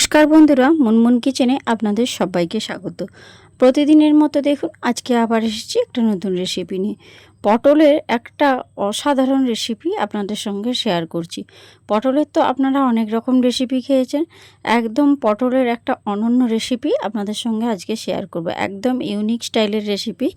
নমস্কার বন্ধুরা, মুনমুন কিচেনে আপনাদের সবাইকে স্বাগত। প্রতিদিনের মতো দেখুন, আজকে আবার এসেছি একটা নতুন রেসিপি নিয়ে। পটলের একটা অসাধারণ রেসিপি আপনাদের সঙ্গে শেয়ার করছি। পটলের তো আপনারা অনেক রকম রেসিপি খেয়েছেন। একদম পটলের একটা অনন্য রেসিপি আপনাদের সঙ্গে আজকে শেয়ার করব। একদম ইউনিক স্টাইলের রেসিপি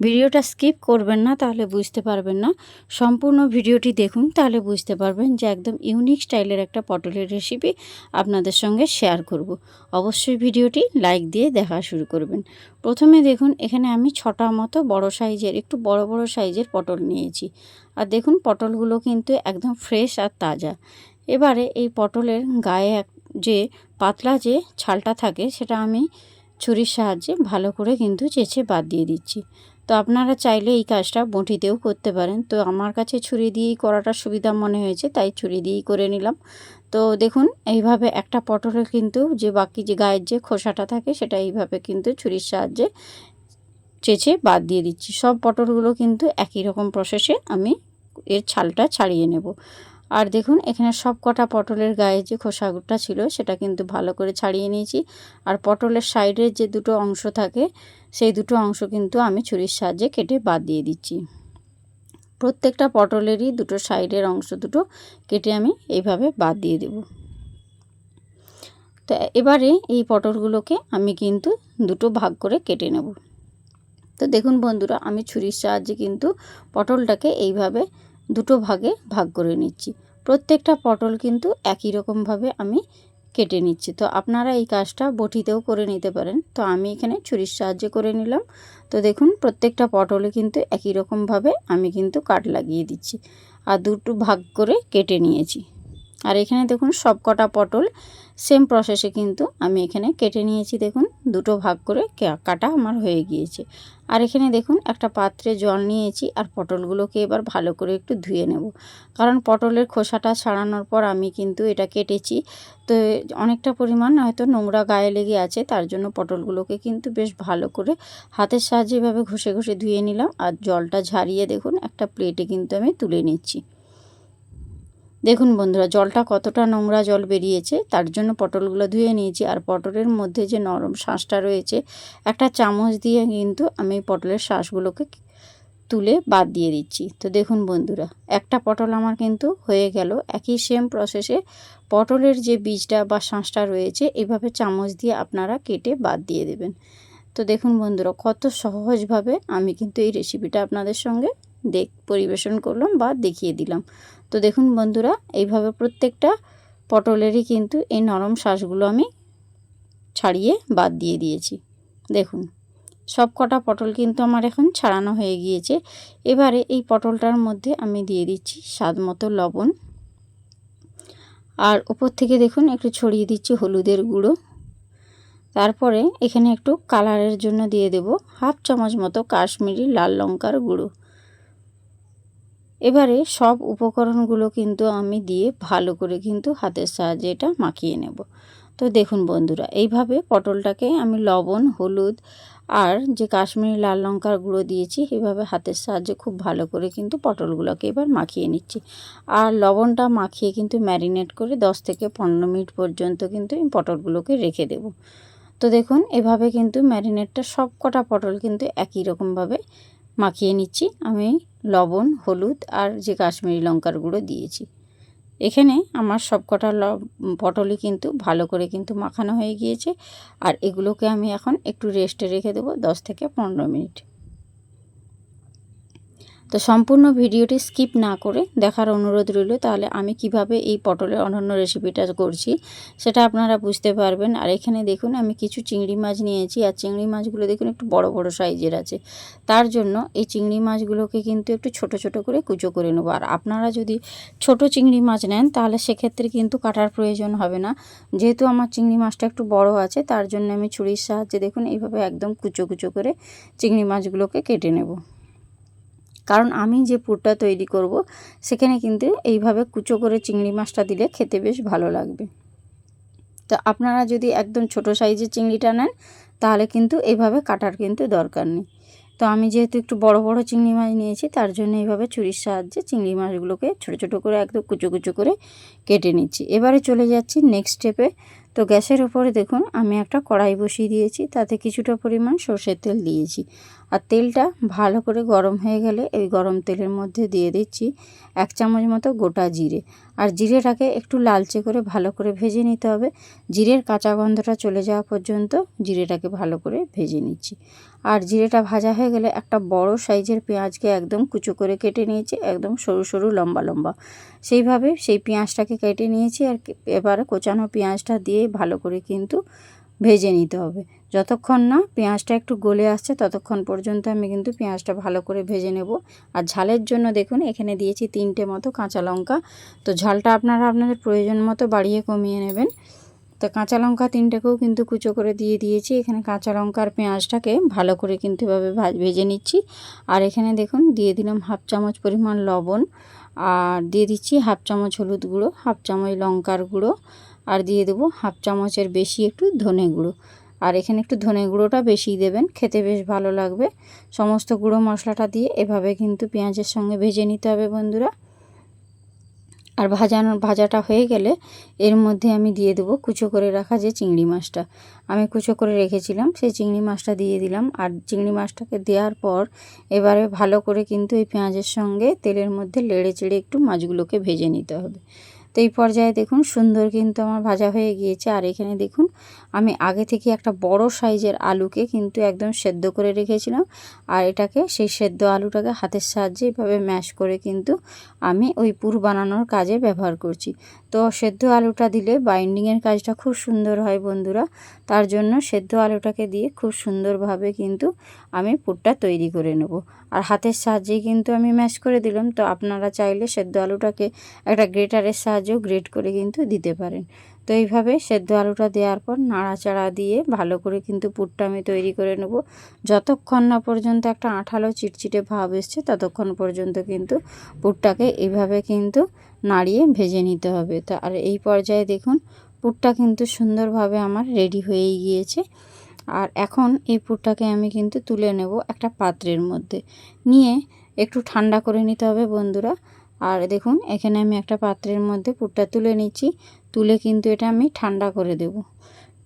ভিডিওটা স্কিপ করবেন না, তাহলে বুঝতে পারবেন না। সম্পূর্ণ ভিডিওটি দেখুন, তাহলে বুঝতে পারবেন যে একদম ইউনিক স্টাইলের একটা পটলের রেসিপি আপনাদের সঙ্গে শেয়ার করব। অবশ্যই ভিডিওটি লাইক দিয়ে দেখা শুরু করবেন। প্রথমে দেখুন, এখানে আমি ছটা মতো বড় সাইজের, একটু বড় বড় সাইজের পটল নিয়েছি। আর দেখুন, পটলগুলো কিন্তু একদম ফ্রেশ আর তাজা। এবারে এই পটলের গায়ে যে পাতলা যে ছালটা থাকে, সেটা আমি ছুরির সাহায্যে ভালো করে কিন্তু চেঁচে বাদ দিয়ে দিচ্ছি। তো আপনারা চাইলে এই কাজটা বঁটিতেও করতে পারেন। তো আমার কাছে ছুরি দিয়েই করাটা সুবিধা মনে হয়েছে, তাই ছুরি দিয়েই করে নিলাম। তো দেখুন, এইভাবে একটা পটলের কিন্তু যে বাকি যে গায়ের যে খোসাটা থাকে, সেটা এইভাবে কিন্তু ছুরির সাহায্যে চেঁচে বাদ দিয়ে দিচ্ছি। সব পটলগুলো কিন্তু একই রকম প্রসেসে আমি এর ছালটা ছাড়িয়ে নেব। আর দেখুন, এখানে সব কটা পটলের গায়ে যে খোসাটা ছিল, সেটা কিন্তু ভালো করে ছাড়িয়ে নিয়েছি। আর পটলের সাইডের যে দুটো অংশ থাকে, সেই দুটো অংশ কিন্তু আমি ছুরির সাহায্যে কেটে বাদ দিয়ে দিচ্ছি। প্রত্যেকটা পটলেরই দুটো সাইডের অংশ দুটো কেটে আমি এইভাবে বাদ দিয়ে দেব। তো এবারে এই পটলগুলোকে আমি কিন্তু দুটো ভাগ করে কেটে নেব। তো দেখুন বন্ধুরা, আমি ছুরির সাহায্যে কিন্তু পটলটাকে এইভাবে দুটো ভাগে ভাগ করে নিচ্ছি। প্রত্যেকটা পটল কিন্তু একই রকমভাবে আমি কেটে নিচ্ছি। তো আপনারা এই কাজটা বটিতেও করে নিতে পারেন। তো আমি এখানে ছুরির সাহায্যে করে নিলাম। তো দেখুন, প্রত্যেকটা পটলে কিন্তু একই রকমভাবে আমি কিন্তু কাট লাগিয়ে দিচ্ছি। আর দুটো ভাগ করে কেটে নিয়েছি। আর এখানে দেখুন সব কটা পটল সেম প্রসেসে কিন্তু আমি এখানে কেটে নিয়েছি। দেখুন দুটো ভাগ করে কাটা আমার হয়ে গিয়েছে। আর এখানে দেখুন একটা পাত্রে জল নিয়েছি আর পটলগুলোকে এবার ভালো করে একটু ধুয়ে নেব। কারণ পটলের খোসাটা ছাড়ানোর পর আমি কিন্তু এটা কেটেছি। তো অনেকটা পরিমাণ হয়তো নোংরা গায়ে লেগে আছে, তার জন্য পটলগুলোকে কিন্তু বেশ ভালো করে হাতের সাহায্যে এভাবে ঘষে ঘষে ধুয়ে নিলাম। আর জলটা ঝারিয়ে দেখুন একটা প্লেটে কিন্তু আমি তুলে নিচ্ছি। দেখুন বন্ধুরা, জলটা কতটা নোংরা জল বেরিয়েছে, তার জন্য পটলগুলো ধুয়ে নিয়েছি। আর পটলের মধ্যে যে নরম শ্বাসটা রয়েছে, একটা চামচ দিয়ে কিন্তু আমি পটলের শ্বাসগুলোকে তুলে বাদ দিয়ে দিচ্ছি। তো দেখুন বন্ধুরা, একটা পটল আমার কিন্তু হয়ে গেল। একই সেম প্রসেসে পটলের যে বীজটা বা শাঁসটা রয়েছে, এভাবে চামচ দিয়ে আপনারা কেটে বাদ দিয়ে দেবেন। তো দেখুন বন্ধুরা, কত সহজভাবে আমি কিন্তু এই রেসিপিটা আপনাদের সঙ্গে দেখ, পরিবেশন করলাম বা দেখিয়ে দিলাম। তো দেখুন বন্ধুরা, এইভাবে প্রত্যেকটা পটলেরই কিন্তু এই নরম শ্বাসগুলো আমি ছাড়িয়ে বাদ দিয়ে দিয়েছি। দেখুন, সব কটা পটল কিন্তু আমার এখন ছাড়ানো হয়ে গিয়েছে। এবারে এই পটলটার মধ্যে আমি দিয়ে দিচ্ছি স্বাদ মতো লবণ। আর উপর থেকে দেখুন, একটু ছড়িয়ে দিচ্ছি হলুদের গুঁড়ো। তারপরে এখানে একটু কালারের জন্য দিয়ে দেব হাফ চামচ মতো কাশ্মীরি লাল লঙ্কার গুঁড়ো। এবারে সব উপকরণগুলো কিন্তু আমি দিয়ে ভালো করে কিন্তু হাতের সাহায্যে এটা মাখিয়ে নেব। তো দেখুন বন্ধুরা, এইভাবে পটলটাকে আমি লবণ, হলুদ আর যে কাশ্মীরি লাল লঙ্কার গুঁড়ো দিয়েছি, এভাবে হাতের সাহায্যে খুব ভালো করে কিন্তু পটলগুলোকে এবার মাখিয়ে নিচ্ছি। আর লবণটা মাখিয়ে কিন্তু ম্যারিনেট করে 10 থেকে পনেরো মিনিট পর্যন্ত কিন্তু আমি পটলগুলোকে রেখে দেব। তো দেখুন, এভাবে কিন্তু ম্যারিনেটটা সব কটা পটল কিন্তু একই রকমভাবে মাখিয়ে নিচ্ছি। আমি লবণ, হলুদ আর যে কাশ্মীরি লঙ্কার গুঁড়ো দিয়েছি। এখানে আমার সবকটা পটলই কিন্তু ভালো করে কিন্তু মাখানো হয়ে গিয়েছে। আর এগুলোকে আমি এখন একটু রেস্টে রেখে দেবো দশ থেকে পনেরো মিনিট। তো সম্পূর্ণ ভিডিওটি স্কিপ না করে দেখার অনুরোধ রইল, তাহলে আমি কীভাবে এই পটলের অনন্য রেসিপিটা করছি সেটা আপনারা বুঝতে পারবেন। আর এখানে দেখুন, আমি কিছু চিংড়ি মাছ নিয়েছি, আর চিংড়ি মাছগুলো দেখুন একটু বড় বড় সাইজের আছে। তার জন্য এই চিংড়ি মাছগুলোকে কিন্তু একটু ছোট ছোট করে কুচো করে নেব। আর আপনারা যদি ছোট চিংড়ি মাছ নেন, তাহলে সেক্ষেত্রে কিন্তু কাটার প্রয়োজন হবে না। যেহেতু আমার চিংড়ি মাছটা একটু বড় আছে, তার জন্য আমি ছুরির সাহায্যে দেখুন, এইভাবে একদম কুচো কুচো করে চিংড়ি মাছগুলোকে কেটে নেব। কারণ আমি যে পুরটা তৈরি করব, সেখানে কিন্তু এইভাবে কুচো করে চিংড়ি মাছটা দিলে খেতে বেশ ভালো লাগবে। তো আপনারা যদি একদম ছোট সাইজের চিংড়িটা নেন, তাহলে কিন্তু এইভাবে কাটার কিন্তু দরকার নেই। তো আমি যেহেতু একটু বড় বড় চিংড়ি মাছ নিয়েছি, তার জন্য এইভাবে ছুরির সাহায্যে চিংড়ি মাছগুলোকে ছোট ছোট করে একদম কুচো কুচো করে কেটে নিচ্ছি। এবারে চলে যাচ্ছি নেক্সট স্টেপে তো গ্যাসের উপরে দেখুন, আমি একটা কড়াই বসিয়ে দিয়েছি, তাতে কিছুটা পরিমাণ সর্ষের তেল দিয়েছি। আর তেলটা ভালো করে গরম হয়ে গেলে এই গরম তেলের মধ্যে দিয়ে দিচ্ছি এক চামচ মতো গোটা জিরে। আর জিরেটাকে একটু লালচে করে ভালো করে ভেজে নিতে হবে। জিরের কাঁচা গন্ধটা চলে যাওয়া পর্যন্ত জিরেটাকে ভালো করে ভেজে নিচ্ছি। আর জিরেটা ভাজা হয়ে গেলে একটা বড় সাইজের পেঁয়াজকে একদম কুচো করে কেটে নিয়েছি, একদম সরু সরু, লম্বা লম্বা। সেইভাবে সেই পেঁয়াজটাকে কেটে নিয়েছি আর এবার কোচানো পেঁয়াজটা দিয়ে ভালো করে কিন্তু ভেজে নিতে হবে। যতক্ষণ না পেঁয়াজটা একটু গলে আসছে, ততক্ষণ পর্যন্ত আমি কিন্তু পেঁয়াজটা ভালো করে ভেজে নেব। আর ঝালের জন্য দেখুন, এখানে দিয়েছি তিনটে মতো কাঁচা লঙ্কা। তো ঝালটা আপনারা আপনাদের প্রয়োজন মতো বাড়িয়ে কমিয়ে নেবেন। তো কাঁচা লঙ্কা তিনটেকেও কিন্তু কুচো করে দিয়ে দিয়েছি। এখানে কাঁচা লঙ্কার পেঁয়াজটাকে ভালো করে কিন্তু এভাবে ভেজে নিচ্ছি। আর এখানে দেখুন, দিয়ে দিলাম হাফ চামচ পরিমাণ লবণ। আর দিয়ে দিচ্ছি হাফ চামচ হলুদ গুঁড়ো, হাফ চামচ লঙ্কার গুঁড়ো। আর দিয়ে দেবো হাফ চামচের বেশি একটু ধনে গুঁড়ো। আর এখানে একটু ধনে গুঁড়োটা বেশি দেবেন, খেতে বেশ ভালো লাগবে। সমস্ত গুঁড়ো মশলাটা দিয়ে এভাবে কিন্তু পেঁয়াজের সঙ্গে ভেজে নিতে হবে বন্ধুরা। আর ভাজানো, ভাজাটা হয়ে গেলে এর মধ্যে আমি দিয়ে দেবো কুচো করে রাখা যে চিংড়ি মাছটা। আমি কুচো করে রেখেছিলাম, সেই চিংড়ি মাছটা দিয়ে দিলাম। আর চিংড়ি মাছটাকে দেওয়ার পর এবারে ভালো করে কিন্তু এই পেঁয়াজের সঙ্গে তেলের মধ্যে লেড়ে চেড়ে একটু মাছগুলোকে ভেজে নিতে হবে। তো এই পর্যায়ে দেখুন সুন্দর কিন্তু আমার ভাজা হয়ে গিয়েছে। আর এখানে দেখুন আমি আগে থেকে একটা বড় সাইজের আলুকে কিন্তু একদম সেদ্ধ করে রেখেছিলাম। আর এটাকে সেই সেদ্ধ আলুটাকে হাতের সাহায্যে এভাবে ম্যাশ করে কিন্তু আমি ওই পুর বানানোর কাজে ব্যবহার করছি। তো সেদ্ধ আলুটা দিলে বাইন্ডিংয়ের কাজটা খুব সুন্দর হয় বন্ধুরা। তার জন্য সেদ্ধ আলুটাকে দিয়ে খুব সুন্দরভাবে কিন্তু আমি পুরটা তৈরি করে নেব। আর হাতের সাহায্যে কিন্তু আমি ম্যাশ করে দিলাম, তো আপনারা চাইলে সেদ্ধ আলুটাকে একটা গ্রেটারের সাহায্যেও গ্রেট করে কিন্তু দিতে পারেন। তো এইভাবে সেদ্ধ আলুটা দেওয়ার পর নাড়াচাড়া দিয়ে ভালো করে কিন্তু পুরটা আমি তৈরি করে নেব। যতক্ষণ না পর্যন্ত একটা আঠালো চিটচিটে ভাব এসছে, ততক্ষণ পর্যন্ত কিন্তু পুরটাকে এইভাবে কিন্তু নাড়িয়ে ভেজে নিতে হবে। তো আর এই পর্যায়ে দেখুন পুরটা কিন্তু সুন্দরভাবে আমার রেডি হয়েই গিয়েছে। আর এখন এই পুরটাকে আমি কিন্তু তুলে নেব একটা পাত্রের মধ্যে। নিয়ে একটু ঠান্ডা করে নিতে হবে বন্ধুরা। আর দেখুন, এখানে আমি একটা পাত্রের মধ্যে পুরটা তুলে নিচ্ছি। তুলে কিন্তু এটা আমি ঠান্ডা করে দেব।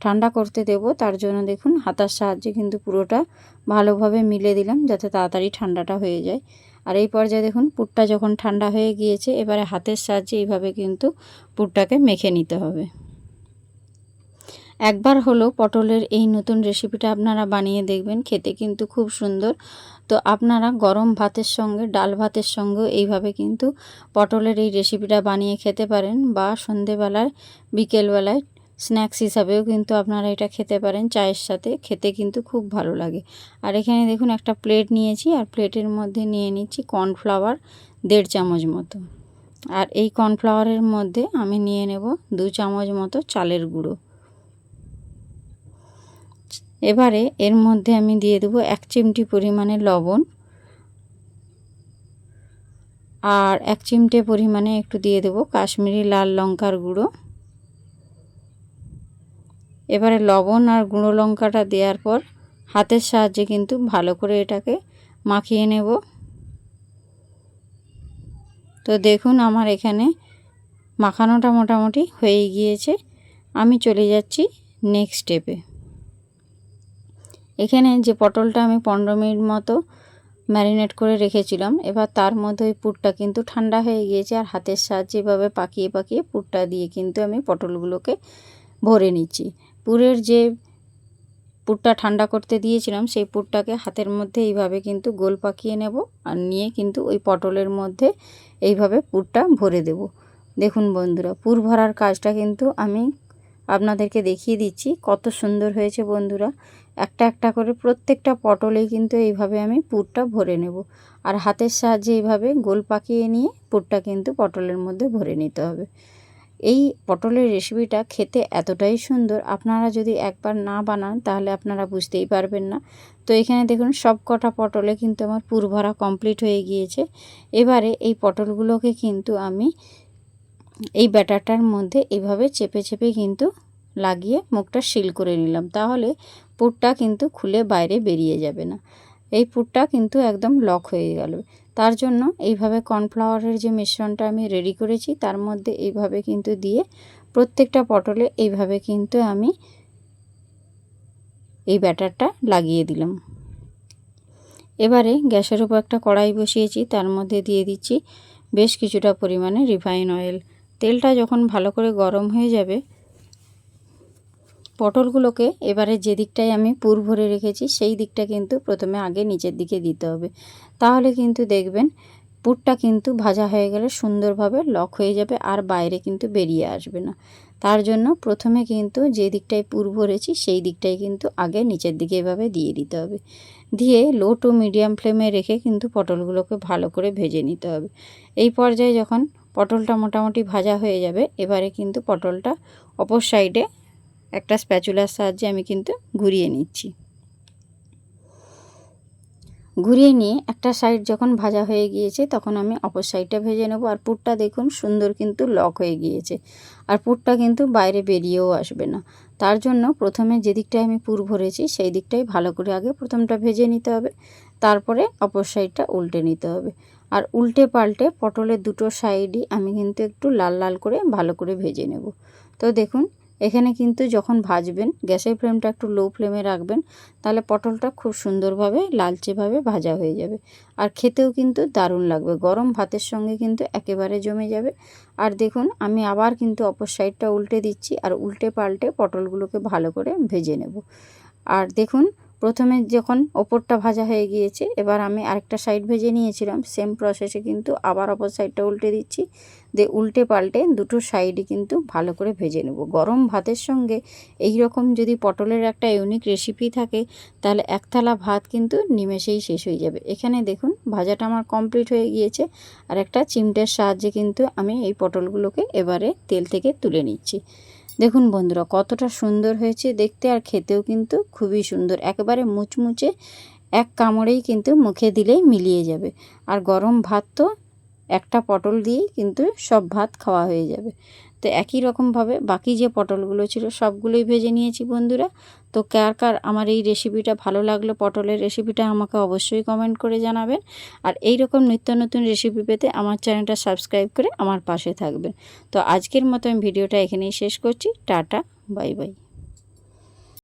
ঠান্ডা করতে দেব, তার জন্য দেখুন হাতার সাহায্যে কিন্তু পুরোটা ভালোভাবে মিলে দিলাম যাতে তাড়াতাড়ি ঠান্ডাটা হয়ে যায়। আর এই পর্যায়ে দেখুন, পুরটা যখন ঠান্ডা হয়ে গিয়েছে, এবারে হাতের সাহায্যে এইভাবে কিন্তু পুরটাকে মেখে নিতে হবে। একবার হলো পটলের এই নতুন রেসিপিটা আপনারা বানিয়ে দেখবেন, খেতে কিন্তু খুব সুন্দর। তো আপনারা গরম ভাতের সঙ্গে, ডাল ভাতের সঙ্গে এইভাবে কিন্তু পটলের এই রেসিপিটা বানিয়ে খেতে পারেন বা সন্ধেবেলায়, বিকেলবেলায় স্ন্যাক্স হিসাবেও কিন্তু আপনারা এটা খেতে পারেন চায়ের সাথে, খেতে কিন্তু খুব ভালো লাগে। আর এখানে দেখুন একটা প্লেট নিয়েছি, আর প্লেটের মধ্যে নিয়ে নিচ্ছি কর্নফ্লাওয়ার দেড় চামচ মতো। আর এই কর্নফ্লাওয়ারের মধ্যে আমি নিয়ে নেব দু চামচ মতো চালের গুঁড়ো। এবারে এর মধ্যে আমি দিয়ে দেবো এক চিমটি পরিমাণে লবণ। আর এক চিমটে পরিমাণে একটু দিয়ে দেবো কাশ্মীরি লাল লঙ্কার গুঁড়ো। এবারে লবণ আর গুঁড়ো লঙ্কাটা দেওয়ার পর হাতের সাহায্যে কিন্তু ভালো করে এটাকে মাখিয়ে নেব। তো দেখুন আমার এখানে মাখানোটা মোটামুটি হয়ে গিয়েছে। আমি চলে যাচ্ছি নেক্সট স্টেপে এখানে যে পটলটা আমি পনেরো মিনিট মতো ম্যারিনেট করে রেখেছিলাম, এবার তার মধ্যে ওই পুরটা কিন্তু ঠান্ডা হয়ে গিয়েছে আর হাতের সাহায্যে এভাবে পাকিয়ে পাকিয়ে পুরটা দিয়ে কিন্তু আমি পটলগুলোকে ভরে নিচ্ছি। পুরের যে পুরটা ঠান্ডা করতে দিয়েছিলাম, সেই পুরটাকে হাতের মধ্যে এইভাবে কিন্তু গোল পাকিয়ে নেব আর নিয়ে কিন্তু ওই পটলের মধ্যে এইভাবে পুরটা ভরে দেব। দেখুন বন্ধুরা, পুর ভরার কাজটা কিন্তু আমি আপনাদেরকে দেখিয়ে দিচ্ছি, কত সুন্দর হয়েছে বন্ধুরা। একটা একটা করে প্রত্যেকটা পটলেই কিন্তু এইভাবে আমি পুরটা ভরে নেব। আর হাতের সাহায্যে এইভাবে গোল পাকিয়ে নিয়ে পুরটা কিন্তু পটলের মধ্যে ভরে নিতে হবে। এই পটলের রেসিপিটা খেতে এতটাই সুন্দর, আপনারা যদি একবার না বানান তাহলে আপনারা বুঝতেই পারবেন না। তো এখানে দেখুন, সব কটা পটলে কিন্তু আমার পুর ভরা কমপ্লিট হয়ে গিয়েছে। এবারে এই পটলগুলোকে কিন্তু আমি এই ব্যাটারটার মধ্যে এইভাবে চেপে চেপে কিন্তু লাগিয়ে মুখটা সিল করে নিলাম। তাহলে পুরটা কিন্তু খুলে বাইরে বেরিয়ে যাবে না। এই পুরটা কিন্তু একদম লক হয়ে গেল। তার জন্য এইভাবে কর্নফ্লাওয়ারের যে মিশ্রণটা আমি রেডি করেছি, তার মধ্যে এইভাবে কিন্তু দিয়ে প্রত্যেকটা পটলে এইভাবে কিন্তু আমি এই ব্যাটারটা লাগিয়ে দিলাম। এবারে গ্যাসের উপর একটা কড়াই বসিয়েছি, তার মধ্যে দিয়ে দিচ্ছি বেশ কিছুটা পরিমাণে রিফাইন অয়েল। তেলটা যখন ভালো করে গরম হয়ে যাবে পটলগুলোকে এবারে যে দিকটায় আমি পুর ভরে রেখেছি, সেই দিকটা কিন্তু প্রথমে আগে নিচের দিকে দিতে হবে। তাহলে কিন্তু দেখবেন পুরটা কিন্তু ভাজা হয়ে গেলে সুন্দরভাবে লক হয়ে যাবে আর বাইরে কিন্তু বেরিয়ে আসবে না। তার জন্য প্রথমে কিন্তু যে দিকটায় পুর ভরেছি, সেই দিকটাই কিন্তু আগে নিচের দিকে এভাবে দিয়ে দিতে হবে। দিয়ে লো টু মিডিয়াম ফ্লেমে রেখে কিন্তু পটলগুলোকে ভালো করে ভেজে নিতে হবে। এই পর্যায়ে যখন পটলটা মোটামুটি ভাজা হয়ে যাবে, এবারে কিন্তু পটলটা অপর সাইডে একটা স্প্যাচুলার সাহায্যে আমি কিন্তু ঘুরিয়ে নিচ্ছি। ঘুরিয়ে নিয়ে একটা সাইড যখন ভাজা হয়ে গিয়েছে, তখন আমি অপর সাইডটা ভেজে নেব। আর পুরটা দেখুন সুন্দর কিন্তু লক হয়ে গিয়েছে। আর পুরটা কিন্তু বাইরে বেরিয়েও আসবে না। তার জন্য প্রথমে যে দিকটায় আমি পুর ভরেছি, সেই দিকটাই ভালো করে আগে প্রথমটা ভেজে নিতে হবে। তারপরে অপর সাইডটা উল্টে নিতে হবে। আর উল্টে পাল্টে পটলের দুটো সাইডই আমি কিন্তু একটু লাল লাল করে ভালো করে ভেজে নেব। তো দেখুন এখানে কিন্তু যখন ভাজবেন, গ্যাসের ফ্লেমটা একটু লো ফ্লেমে রাখবেন, তাহলে পটলটা খুব সুন্দরভাবে লালচেভাবে ভাজা হয়ে যাবে। আর খেতেও কিন্তু দারুণ লাগবে। গরম ভাতের সঙ্গে কিন্তু একেবারে জমে যাবে। আর দেখুন, আমি আবার কিন্তু অপর সাইডটা উল্টে দিচ্ছি, আর উল্টে পাল্টে পটলগুলোকে ভালো করে ভেজে নেব। আর দেখুন প্রথমে যখন ওপরটা ভাজা হয়ে গিয়েছে, এবার আমি আরেকটা সাইড ভেজে নিয়েছিলাম। সেম প্রসেসে কিন্তু আবার অপর সাইডটা উল্টে দিচ্ছি। দিয়ে উল্টে পাল্টে দুটো সাইডই কিন্তু ভালো করে ভেজে নেব। গরম ভাতের সঙ্গে এই রকম যদি পটলের একটা ইউনিক রেসিপি থাকে, তাহলে এক থালা ভাত কিন্তু নিমেষেই শেষ হয়ে যাবে। এখানে দেখুন, ভাজাটা আমার কমপ্লিট হয়ে গিয়েছে। আর একটা চিমটের সাহায্যে কিন্তু আমি এই পটলগুলোকে এবারে তেল থেকে তুলে নিচ্ছি। দেখুন বন্ধুরা, কতটা সুন্দর হয়েছে। দেখতে আর খেতেও কিন্তু খুবই সুন্দর। একেবারে মুচমুচে এক কামড়েই কিন্তু মুখে দিলেই মিলিয়ে যাবে। আর গরম ভাত তো একটা পটল দিয়েই কিন্তু সব ভাত খাওয়া হয়ে যাবে। তো একই রকমভাবে বাকি যে পটলগুলো ছিল সবগুলোই ভেজে নিয়েছি বন্ধুরা। তো কার কার আমার এই রেসিপিটা ভালো লাগল, পটলের রেসিপিটা আমাকে অবশ্যই কমেন্ট করে জানাবেন। আর এই রকম নিত্য নতুন রেসিপি পেতে আমার চ্যানেলটা সাবস্ক্রাইব করে আমার পাশে থাকবেন। তো আজকের মতো আমি ভিডিওটা এখানেই শেষ করছি। Tata, bye bye.